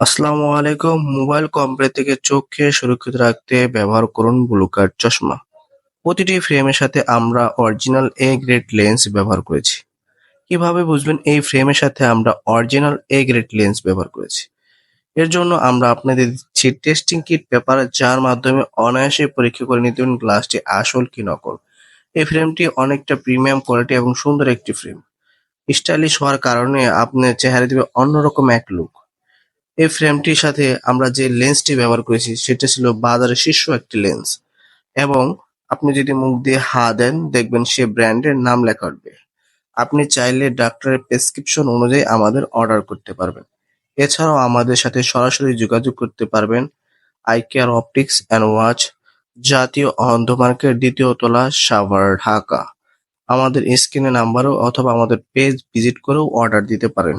আসসালামু আলাইকুম। Mobile computer থেকে চোখকে সুরক্ষিত রাখতে ব্যবহার করুন ব্লু কার্ড চশমা। প্রতিটি ফ্রেমের সাথে আমরা অরিজিনাল এ গ্রেড লেন্স ব্যবহার করেছি। কীভাবে বুঝবেন এই ফ্রেমের সাথে আমরা অরিজিনাল এ গ্রেড লেন্স ব্যবহার করেছি? এর জন্য আমরা আপনাদের দিচ্ছি টেস্টিং কিট পেপার যার মাধ্যমে অনায়াসে পরীক্ষা করে নিতে গ্লাসটি আসল কি নকল। এই ফ্রেমটি অনেকটা প্রিমিয়াম কোয়ালিটি এবং সুন্দর একটি ফ্রেম স্টাইলিশ হওয়ার কারণে আপনার চেহারা দেবে অন্যরকম এক লুক এই ফ্রেমটির সাথে আমরা যে লেন্সটি ব্যবহার করেছি, সেটা ছিল বাজারের শীর্ষ একটি লেন্স এবং আপনি যদি মুখ দিয়ে হা দেন, দেখবেন সে ব্র্যান্ডের নাম লেখা উঠবে। আপনি চাইলে ডাক্তারের প্রেসক্রিপশন অনুযায়ী আমাদের অর্ডার করতে পারবেন। এছাড়াও আমাদের সাথে সরাসরি যোগাযোগ করতে পারবেন। Eye care optics and watch জাতীয় অন্ধ মার্কেট দ্বিতীয় তলা, সাভার, ঢাকা। আমাদের স্ক্রিনে নাম্বারও অথবা আমাদের পেজ ভিজিট করেও অর্ডার দিতে পারেন।